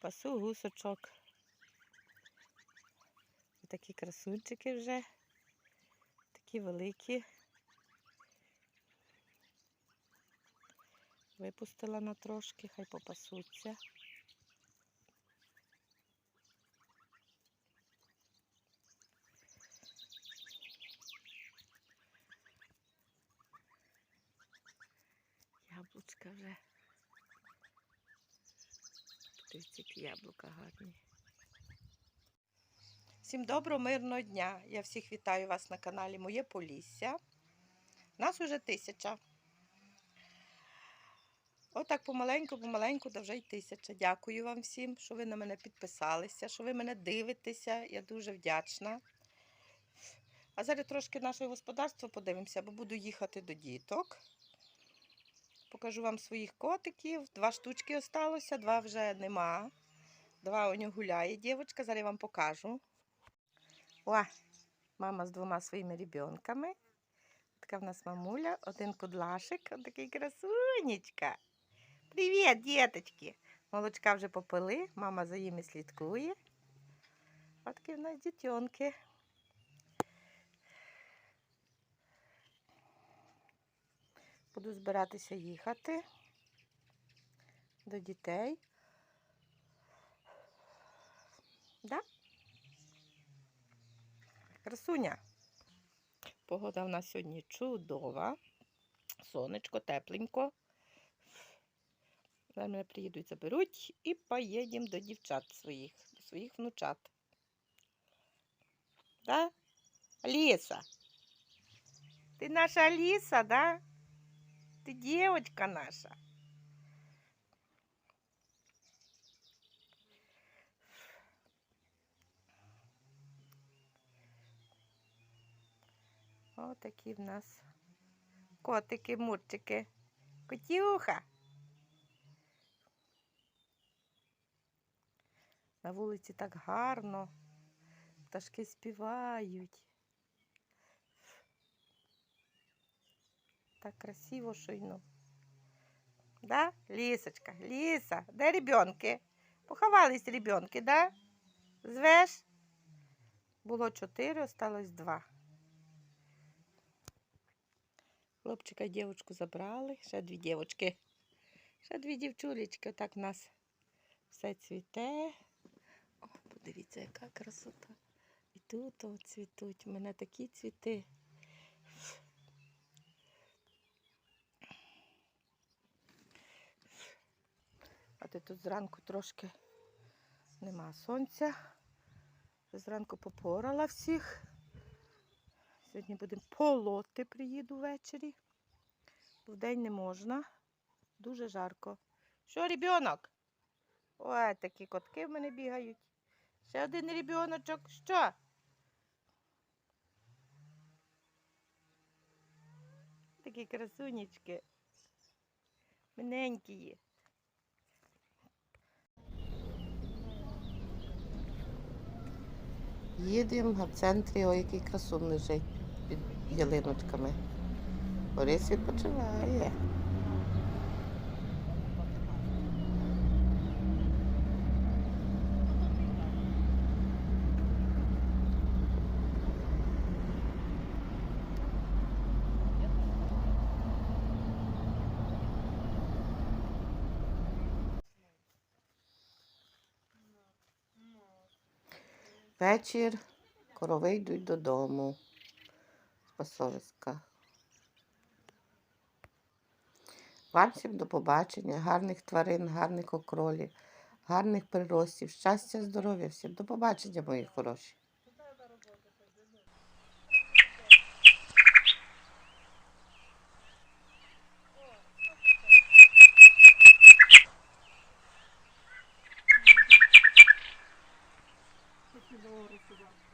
Пасу гусочок. Такі красунчики вже. Такі великі. Випустила на трошки, хай попасуться. Яблучка вже. Які яблука гарні. Всім доброго, мирного дня! Я всіх вітаю вас на каналі Моє Полісся. Нас уже тисяча. Отак помаленьку, помаленьку, да вже й тисяча. Дякую вам всім, що ви на мене підписалися, що ви мене дивитеся. Я дуже вдячна. А зараз трошки наше господарство подивимося, бо буду їхати до діток. Покажу вам своїх котиків. Два штучки осталося, два вже нема. Два у нього гуляє дівчинка, зараз я вам покажу. О, мама з двома своїми ребенками. Така в нас мамуля, один кудлашик, он такий красунечка. Привіт, діточки! Молочка вже попили, мама за ними слідкує. Ось такі в нас дітьонки. Буду збиратися їхати до дітей. Да? Красуня. Погода в нас сьогодні чудова. Сонечко, тепленько. Зараз мене приїдуть, заберуть і поїдемо до дівчат своїх, до своїх внучат. Да? Аліса? Ти наша Аліса, да? Ти дівчинка наша. О, такі в нас котики, мурчики. Котюха. На вулиці так гарно. Пташки співають. Так красиво шийно. Да, Лісочка, Ліса, де ребенки? Поховались ребенки, да? Звеш? Було чотири, осталось два. Хлопчика і дівчинку забрали, ще дві дівчинки. Ще дві дівчулечки. Так в нас все цвіте. О, подивіться, яка красота. І тут о, цвітуть. У мене такі цвіти. А тут зранку трошки нема сонця. Зранку попорала всіх. Сьогодні будемо полоти, приїду ввечері. Бо вдень не можна. Дуже жарко. Що, ребенок? Ой, такі котки в мене бігають. Ще один ребеночок. Що? Такі красунечки. Маленькі. Їдемо в центрі, ой, який красун лежить під ялиночками. Борис відпочиває. Вечір, корови йдуть додому з пасовиська. Вам всім до побачення, гарних тварин, гарних окролів, гарних приростів, щастя, здоров'я всім. До побачення, мої хороші. to watch.